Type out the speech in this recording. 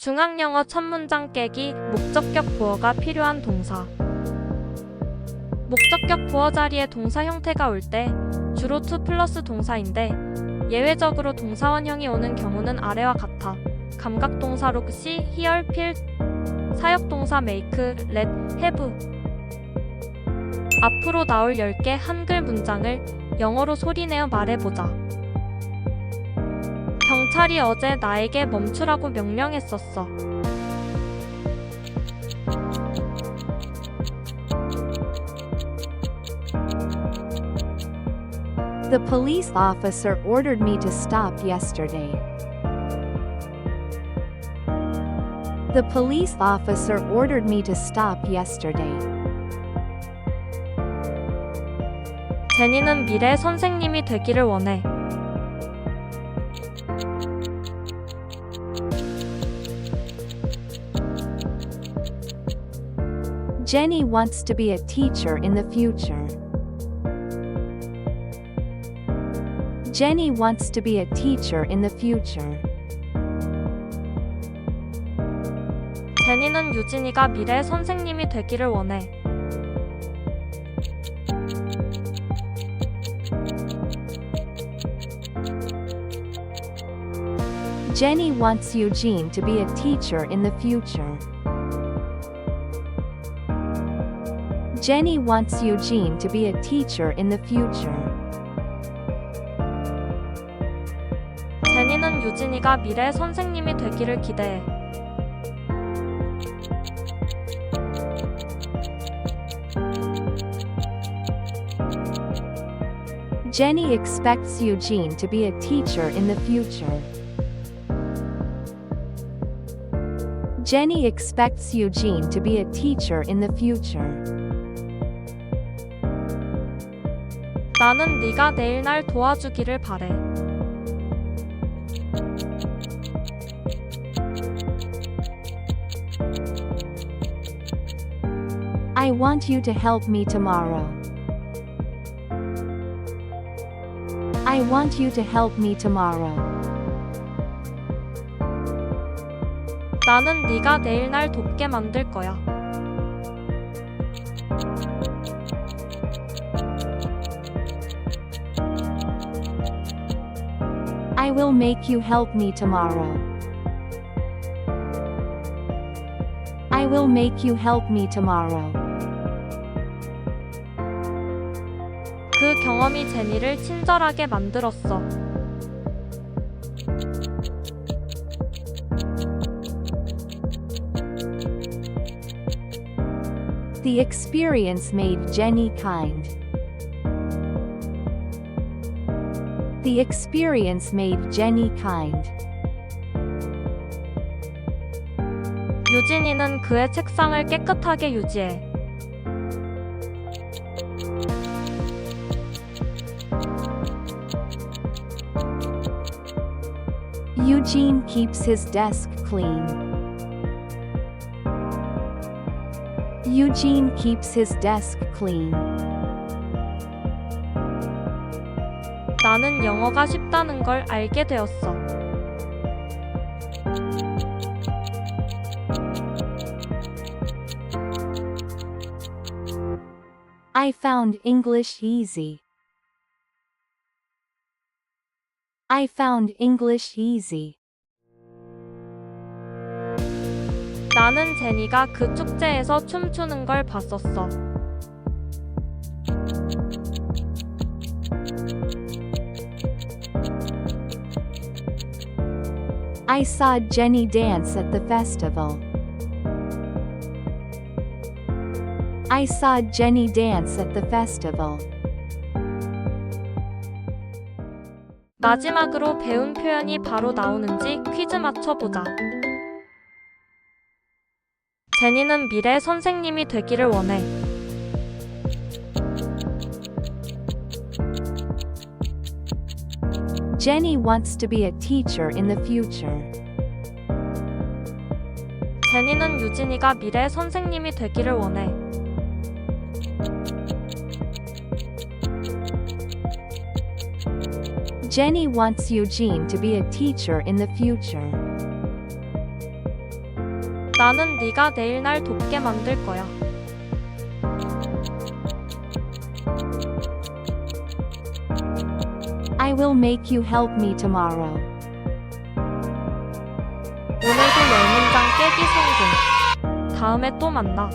중앙영어 첫 문장 깨기 목적격 보어가 필요한 동사. 목적격 보어 자리에 동사 형태가 올 때 주로 to 플러스 동사인데 예외적으로 동사원형이 오는 경우는 아래와 같아. 감각동사 look, see, hear, feel 사역동사 make, let, have. 앞으로 나올 10개 한글 문장을 영어로 소리내어 말해보자 경찰이 어제 나에게 멈추라고 명령했었어. The police officer ordered me to stop yesterday. The police officer ordered me to stop yesterday. 제니는 미래 선생님이 되기를 원해. Jenny wants to be a teacher in the future. Jenny wants to be a teacher in the future. 제니는 유진이가 미래 선생님이 되기를 원해. Jenny wants Eugene to be a teacher in the future. Jenny wants Eugene to be a teacher in the future. 제니는 유진이가 미래 선생님이 되기를 기대해. Jenny expects Eugene to be a teacher in the future. Jenny expects Eugene to be a teacher in the future. 나는 네가 내일 날 도와주기를 바래. I want you to help me tomorrow. I want you to help me tomorrow. 나는 네가 내일 날 돕게 만들 거야. I will make you help me tomorrow. I will make you help me tomorrow. 그 경험이 제니를 친절하게 만들었어. The experience made Jenny kind. The experience made Jenny kind. 유진이는 그의 책상을 깨끗하게 유지해. Eugene keeps his desk clean. Eugene keeps his desk clean. 나는 영어가 쉽다는 걸 알게 되었어. I found English easy. I found English easy. 나는 제니가 그 축제에서 춤추는 걸 봤었어. I saw Jenny dance at the festival. I saw Jenny dance at the festival. 마지막으로 배운 표현이 바로 나오는지 퀴즈 맞춰보자. 제니는 미래 선생님이 되기를 원해. Jenny wants to be a teacher in the future. 제니는 유진이가 미래 선생님이 되기를 원해. Jenny wants Eugene to be a teacher in the future. 나는 네가 내일 날 돕게 만들 거야. I will make you help me tomorrow. 오늘도 열 문장 깨기 성공. 다음에 또 만나.